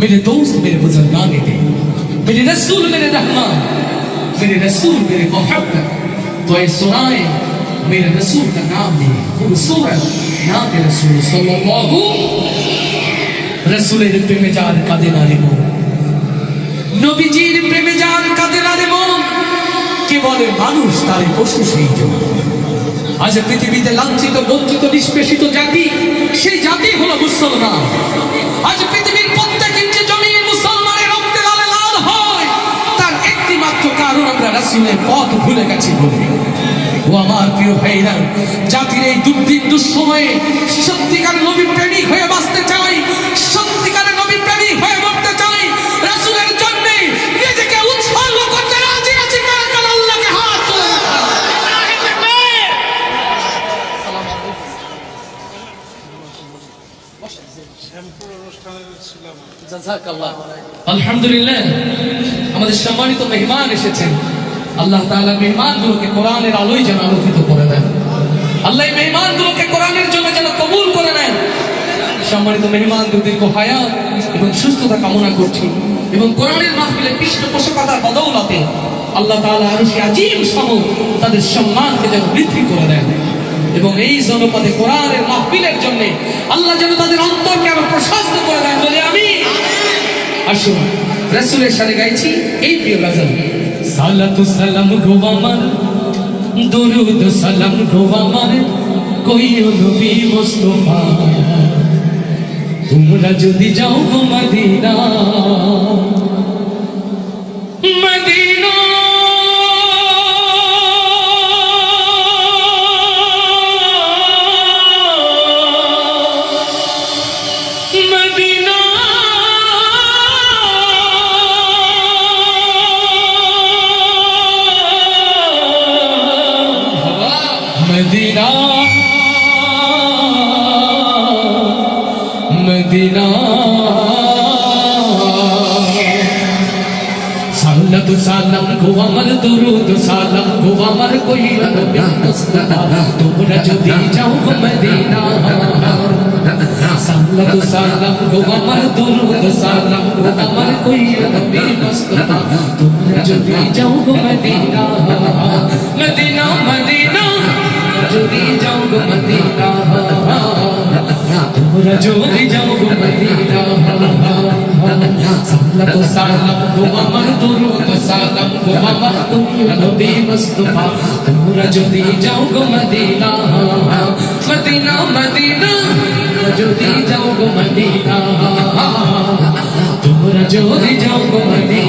मेरे दोस्त मेरे बुजुर्गान थे मेरे रसूल मेरे रहमान मेरे रसूल मेरे मोहब्बत तो ये सुनाए मेरे रसूल का नाम भी खूबसूरत नाम रसूल सल्लल्लाहु রসুলের প্রেমে যার কাঁদে না রে মন নবীজির প্রেমে যার কাঁদে না রে মন কে বলে মানুষ তারে পশু সেই জন্য আজ পৃথিবীতে লাঞ্ছিত বঞ্চিত নিষ্পেষিত জাতি সেই জাতি হলো মুসলমান আজ পৃথিবীর রাসূলের পথ ভুলে গেছি ও আমার প্রিয় ভাইরা জাতির এই দুর্দিন দুঃসময়ে সত্যিকার নবী প্রেমিক হয়ে বাঁচতে চাই সত্যিকারের নবী প্রেমিক হয়ে মরতে চাই, রাসূলের জন্য নিজেকে উৎসর্গ করতে রাজি আছি আল্লাহকে হাত আলহামদুলিল্লাহ, আমাদের সম্মানিত মেহমান এসেছেন। আল্লাহ তাআলা মেহমানগুলোকে কোরআনের আলোয় যেন আলোকিত করে দেন। আল্লাহ মেহমানগুলোকে কোরআনের জন্য যেন কবুল করে নেন। সম্মানিত মেহমানদের দীর্ঘ হায়াত এবং সুস্থতা কামনা করছি এবং কোরআনের মাহফিলে পৃষ্ঠপোষকতার বদৌলতে আল্লাহ তাআলা আরও সে আজিম সম তাদের সম্মানকে যেন বৃদ্ধি করে দেন এবং এই জনপদে কোরআনের মাহফিলের জন্য আল্লাহ যেন তাদের অন্তরকে আরও প্রশস্ত করে দেন বলে আমি আসুন, রাসূলের সাথে গাইছি, এই প্রিয় গাজল সালাতু সালাম গো আমার, দরুদ সালাম গো আমার, কইও নবী মুস্তফা। তোমরা যদি যাও গো মদিনা মদিনা। মদিনা। সালাতু সালাম গো আমার, দরুদ সালাম গো আমার কই নবী মুস্তাফা। তোমরা যদি যাও মদিনা। সালাতু সালাম গো আমার, দরুদ সালাম গো আমার কই নবী মুস্তাফা। তোমরা যদি যাও মদিনা মদিনা। যদি যাও গো মদিনা তোমরা যদি যাও গো মদিনা সালাম দরুদ, সালাম গো আমার মদিনা মদিনা যদি যাও গো মদিনা তোমরা যদি যাও গো মদিনা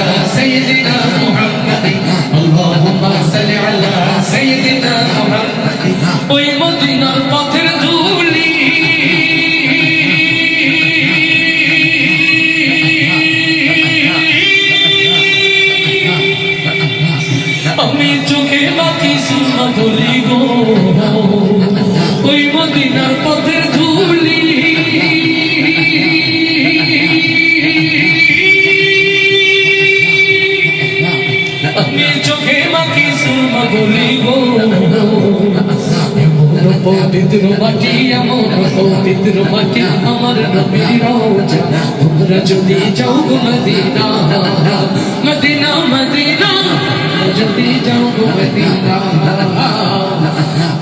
পবিত্র মাটি এমন পবিত্র মাটি আমার নবীর রওজা তোমরা যদি যাও গো মদিনা মদিনা মদিনা যদি যাও গো মদিনা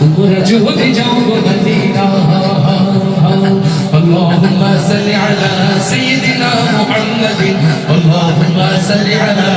তোমরা যদি যাও গো মদিনা اللهم صل على سيدنا محمد اللهم صل على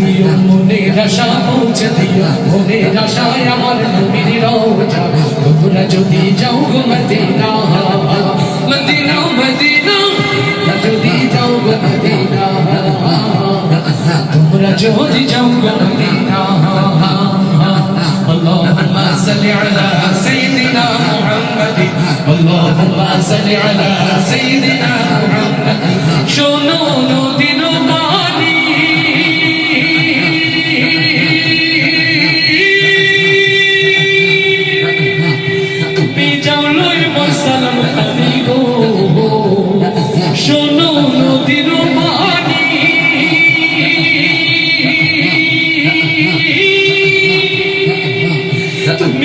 দিও মনের আশা, পৌঁছে দিও মনের আশায় আমার নবীর রওজা তোমরা যদি যাও গো মদিনা على سيدنا محمد اللهم صل على سيدنا محمد شنو نودي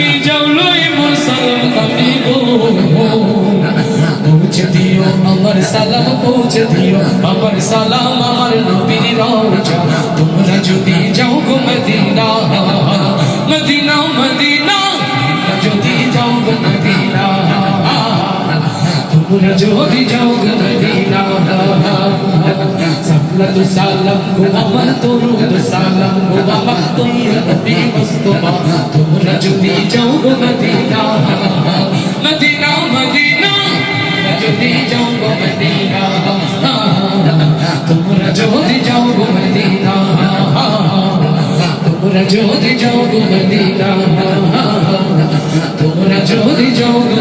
তুমি যাও লই সালাম খানি গো পৌঁছে দিও আমার সালাম, পৌঁছে দিও আমার সালাম, আমার নবীর রওজা। তোমরা যদি যাও গো মদিনা মদিনা মদিনা যদি যাও গো মদিনা। তোমরা যদি সালাতু সালাম গো আমার তরুদ সালাম গো আমার তোমরা নবী মুস্তাফা তোমরা যদি যাও গো মদিনা। মদিনা মদিনা যদি যাও গো মদিনা। তোমরা যদি যাও গো মদিনা। তোমরা যদি যাও গো মদিনা। তোমরা যদি যাও গো